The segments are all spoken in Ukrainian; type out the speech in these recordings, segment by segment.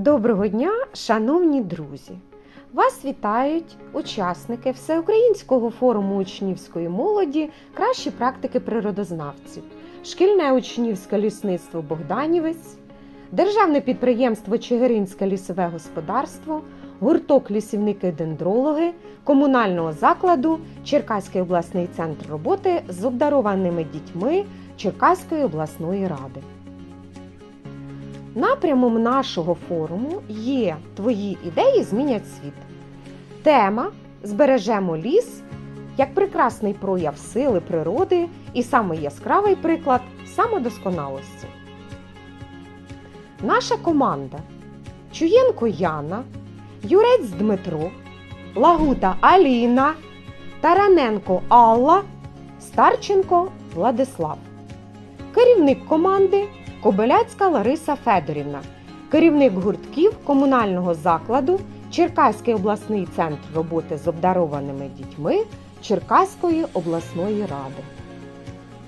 Доброго дня, шановні друзі! Вас вітають учасники Всеукраїнського форуму учнівської молоді Кращі практики природознавців, шкільне учнівське лісництво Богданівець, Державне підприємство Чигиринське лісове господарство, гурток лісівники-дендрологи, комунального закладу Черкаський обласний центр роботи з обдарованими дітьми Черкаської обласної ради. Напрямом нашого форуму є Твої ідеї змінять світ. Тема Збережемо ліс як прекрасний прояв сили природи і самий яскравий приклад самодосконалості. Наша команда Чуєнко Яна, Юрець Дмитро, Лагута Аліна, Тараненко Алла, Старченко Владислав. Керівник команди Кобиляцька Лариса Федорівна, керівник гуртків комунального закладу Черкаський обласний центр роботи з обдарованими дітьми Черкаської обласної ради.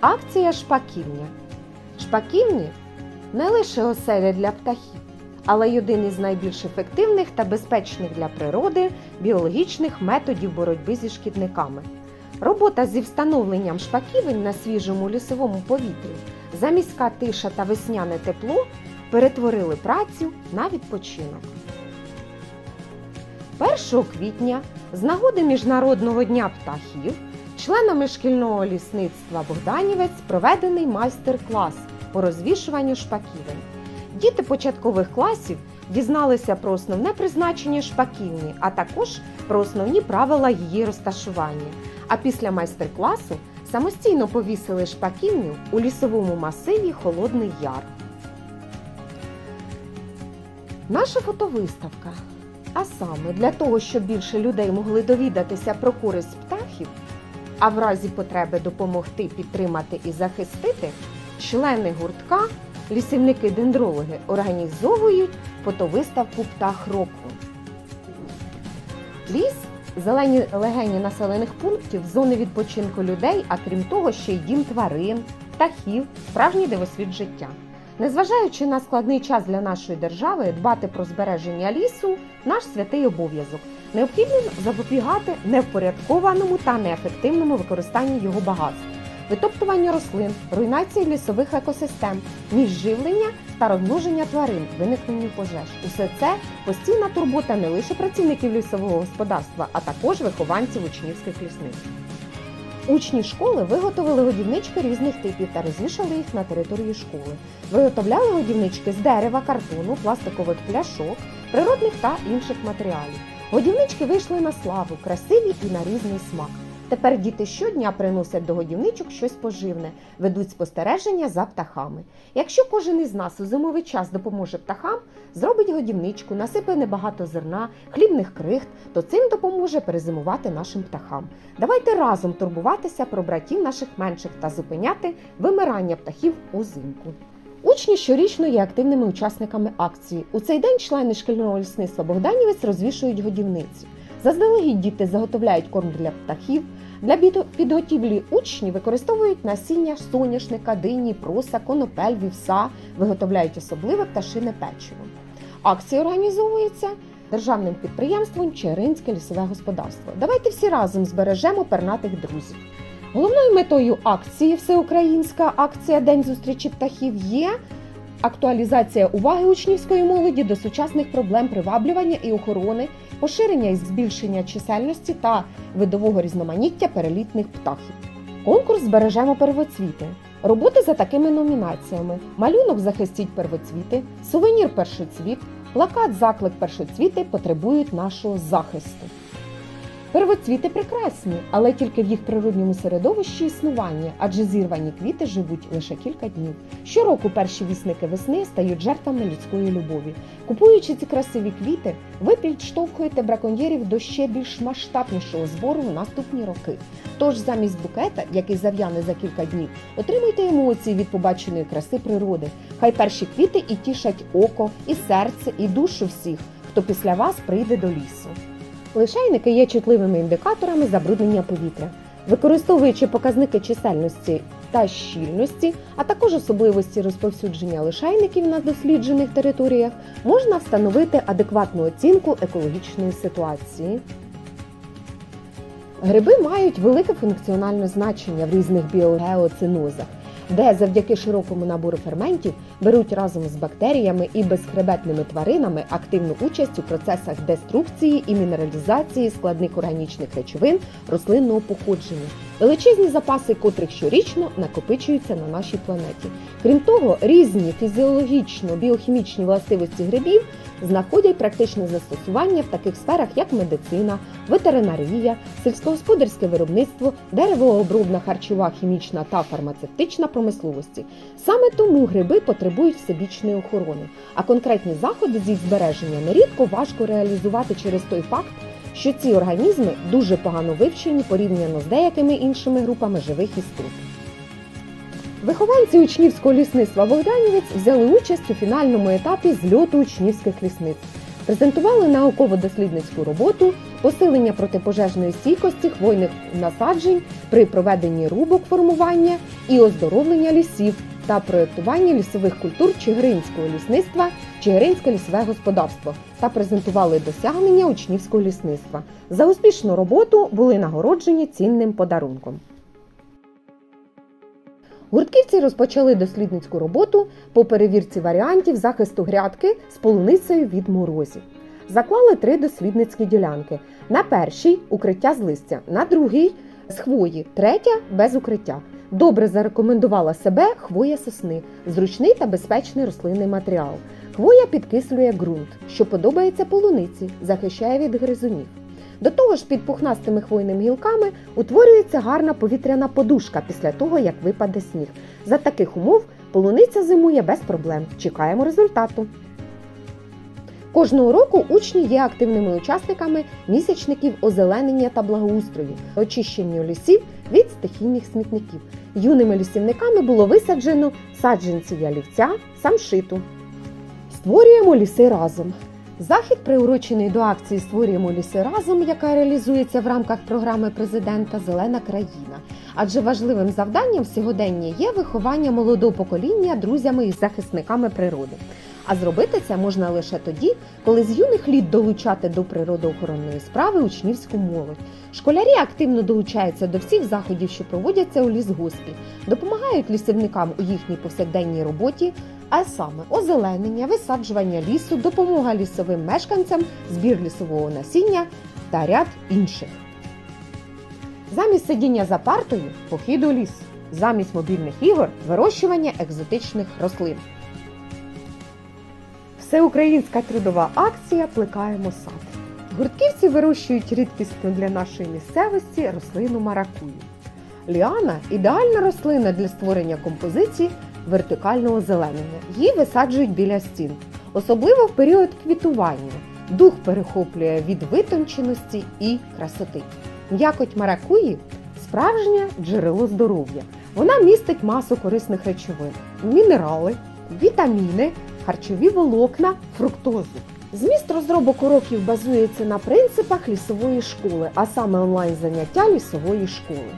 Акція Шпаківня. Шпаківні не лише оселя для птахів, але й один із найбільш ефективних та безпечних для природи біологічних методів боротьби зі шкідниками. Робота зі встановленням шпаківень на свіжому лісовому повітрі заміська тиша та весняне тепло перетворили працю на відпочинок. 1 квітня з нагоди Міжнародного дня птахів членами шкільного лісництва Богданівець проведений майстер-клас по розвішуванню шпаківень. Діти початкових класів дізналися про основне призначення шпаківні, а також про основні правила її розташування. А після майстер-класу самостійно повісили шпаківню у лісовому масиві Холодний Яр. Наша фотовиставка. А саме для того, щоб більше людей могли довідатися про користь птахів, а в разі потреби допомогти підтримати і захистити, члени гуртка, лісівники-дендрологи організовують фотовиставку Птах року. Ліс зелені легені населених пунктів, зони відпочинку людей, а крім того, ще й дім тварин, птахів, справжній дивосвіт життя. Незважаючи на складний час для нашої держави, дбати про збереження лісу наш святий обов'язок. Необхідно запобігати невпорядкованому та неефективному використанню його багатств, витоптування рослин, руйнації лісових екосистем, міжживлення та розмноження тварин, виникненню пожеж. Усе це постійна турбота не лише працівників лісового господарства, а також вихованців учнівських лісництв. Учні школи виготовили годівнички різних типів та розвішали їх на території школи. Виготовляли годівнички з дерева, картону, пластикових пляшок, природних та інших матеріалів. Годівнички вийшли на славу, красиві і на різний смак. Тепер діти щодня приносять до годівничок щось поживне, ведуть спостереження за птахами. Якщо кожен із нас у зимовий час допоможе птахам, зробить годівничку, насипе небагато зерна, хлібних крихт, то цим допоможе перезимувати нашим птахам. Давайте разом турбуватися про братів наших менших та зупиняти вимирання птахів узимку. Учні щорічно є активними учасниками акції. У цей день члени шкільного лісництва Богданівець розвішують годівниці. Заздалегідь діти заготовляють корм для птахів. Для підготівлі учні використовують насіння соняшника, дині, проса, конопель, вівса, виготовляють особливе пташине печиво. Акція організовується державним підприємством Черинське лісове господарство. Давайте всі разом збережемо пернатих друзів. Головною метою акції Всеукраїнська акція День зустрічі птахів є актуалізація уваги учнівської молоді до сучасних проблем приваблювання і охорони, поширення і збільшення чисельності та видового різноманіття перелітних птахів. Конкурс збережемо первоцвіти. Роботи за такими номінаціями: малюнок захистіть первоцвіти, сувенір першоцвіт, плакат заклик першоцвіти потребують нашого захисту. Первоцвіти прекрасні, але тільки в їх природньому середовищі існування, адже зірвані квіти живуть лише кілька днів. Щороку перші вісники весни стають жертвами людської любові. Купуючи ці красиві квіти, ви підштовхуєте браконьєрів до ще більш масштабнішого збору в наступні роки. Тож замість букета, який зав'яне за кілька днів, отримуйте емоції від побаченої краси природи. Хай перші квіти і тішать око, і серце, і душу всіх, хто після вас прийде до лісу. Лишайники є чутливими індикаторами забруднення повітря. Використовуючи показники чисельності та щільності, а також особливості розповсюдження лишайників на досліджених територіях, можна встановити адекватну оцінку екологічної ситуації. Гриби мають велике функціональне значення в різних біогеоцинозах, де завдяки широкому набору ферментів беруть разом з бактеріями і безхребетними тваринами активну участь у процесах деструкції і мінералізації складних органічних речовин рослинного походження, величезні запаси котрих щорічно накопичуються на нашій планеті. Крім того, різні фізіологічно-біохімічні властивості грибів знаходять практичне застосування в таких сферах, як медицина, ветеринарія, сільськогосподарське виробництво, деревообробна, харчова, хімічна та фармацевтична промисловості. Саме тому гриби потребують всебічної охорони, а конкретні заходи з їх збереження нерідко важко реалізувати через той факт, що ці організми дуже погано вивчені порівняно з деякими іншими групами живих істот. Вихованці учнівського лісництва Богданівець взяли участь у фінальному етапі зльоту учнівських лісництв. Презентували науково-дослідницьку роботу, посилення протипожежної стійкості хвойних насаджень при проведенні рубок формування і оздоровлення лісів та проєктування лісових культур Чигиринського лісництва Чигиринське лісове господарство та презентували досягнення учнівського лісництва. За успішну роботу були нагороджені цінним подарунком. Гуртківці розпочали дослідницьку роботу по перевірці варіантів захисту грядки з полуницею від морозів. Заклали три дослідницькі ділянки. На першій укриття з листя, на другій з хвої, третя без укриття. Добре зарекомендувала себе хвоя сосни, зручний та безпечний рослинний матеріал. Хвоя підкислює ґрунт, що подобається полуниці, захищає від гризунів. До того ж, під пухнастими хвойними гілками утворюється гарна повітряна подушка після того, як випаде сніг. За таких умов полуниця зимує без проблем. Чекаємо результату. Кожного року учні є активними учасниками місячників озеленення та благоустрою, очищення лісів від стихійних смітників. Юними лісівниками було висаджено саджанці ялівця, самшиту. Створюємо ліси разом. Захід приурочений до акції Створюємо ліси разом, яка реалізується в рамках програми президента Зелена країна. Адже важливим завданням сьогодення є виховання молодого покоління друзями і захисниками природи. А зробити це можна лише тоді, коли з юних літ долучати до природоохоронної справи учнівську молодь. Школярі активно долучаються до всіх заходів, що проводяться у лісгоспі, допомагають лісівникам у їхній повсякденній роботі, а саме озеленення, висаджування лісу, допомога лісовим мешканцям, збір лісового насіння та ряд інших. Замість сидіння за партою похід у ліс, замість мобільних ігор вирощування екзотичних рослин. Всеукраїнська трудова акція Плекаємо сад. Гуртківці вирощують рідкісну для нашої місцевості рослину маракую. Ліана ідеальна рослина для створення композиції вертикального зеленення. Її висаджують біля стін, особливо в період квітування. Дух перехоплює від витонченості і красоти. М'якоть маракуї справжнє джерело здоров'я. Вона містить масу корисних речовин, мінерали, вітаміни, харчові волокна, фруктозу. Зміст розробок уроків базується на принципах лісової школи, а саме онлайн-заняття лісової школи,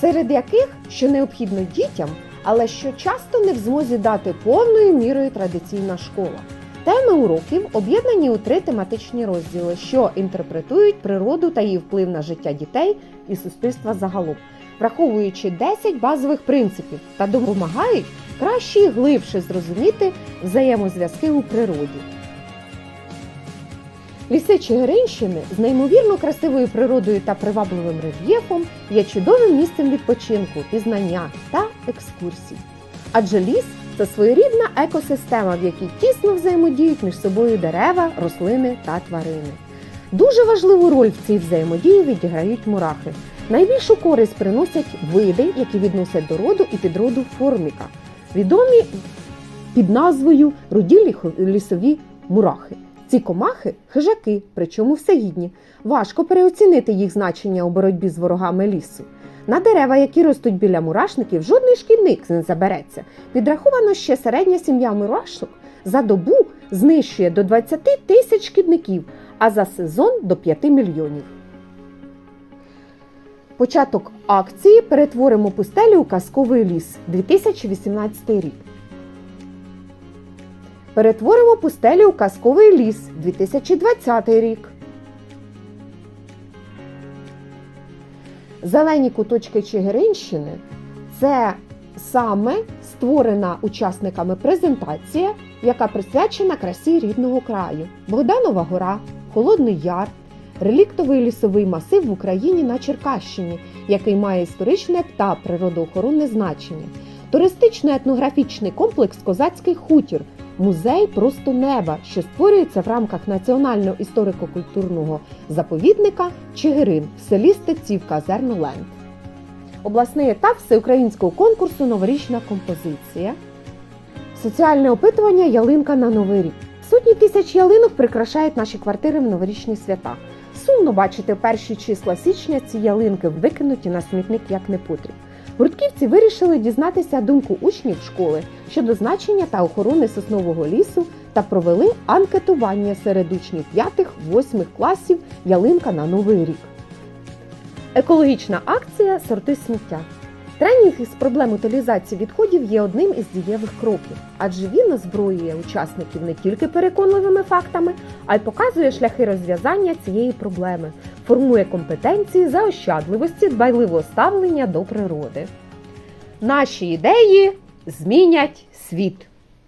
серед яких, що необхідно дітям, але що часто не в змозі дати повною мірою традиційна школа. Теми уроків об'єднані у три тематичні розділи, що інтерпретують природу та її вплив на життя дітей і суспільства загалом, враховуючи 10 базових принципів та допомагають краще і глибше зрозуміти взаємозв'язки у природі. Ліси Чигиринщини з неймовірно красивою природою та привабливим рельєфом є чудовим місцем відпочинку, пізнання та екскурсій. Адже ліс це своєрідна екосистема, в якій тісно взаємодіють між собою дерева, рослини та тварини. Дуже важливу роль в цій взаємодії відіграють мурахи. Найбільшу користь приносять види, які відносять до роду і підроду форміка, відомі під назвою руді ліхо- лісові мурахи. Ці комахи хижаки, причому всеїдні. Важко переоцінити їх значення у боротьбі з ворогами лісу. На дерева, які ростуть біля мурашників, жодний шкідник не забереться. Підраховано, що середня сім'я мурашок за добу знищує до 20 тисяч шкідників, а за сезон до 5 мільйонів. Початок акції перетворимо пустелю у казковий ліс 2018 рік. Перетворимо пустелю у казковий ліс 2020 рік. Зелені куточки Чигиринщини це саме створена учасниками презентація, яка присвячена красі рідного краю. Богданова гора, Холодний Яр, реліктовий лісовий масив в Україні на Черкащині, який має історичне та природоохоронне значення, туристично-етнографічний комплекс Козацький хутір, музей просто неба, що створюється в рамках національного історико-культурного заповідника Чигирин в селі Стецівка Зерноленд. Обласний етап всеукраїнського конкурсу Новорічна композиція. Соціальне опитування Ялинка на Новий рік. Сотні тисяч ялинок прикрашають наші квартири в новорічні свята. Сумно бачити перші числа січня ці ялинки викинуті на смітник як непотріб. Гуртківці вирішили дізнатися думку учнів школи щодо значення та охорони соснового лісу та провели анкетування серед учнів 5-8 класів Ялинка на Новий рік. Екологічна акція Сорти сміття. Тренінг із проблем утилізації відходів є одним із дієвих кроків, адже він озброює учасників не тільки переконливими фактами, а й показує шляхи розв'язання цієї проблеми, формує компетенції заощадливості, дбайливого ставлення до природи. Наші ідеї змінять світ.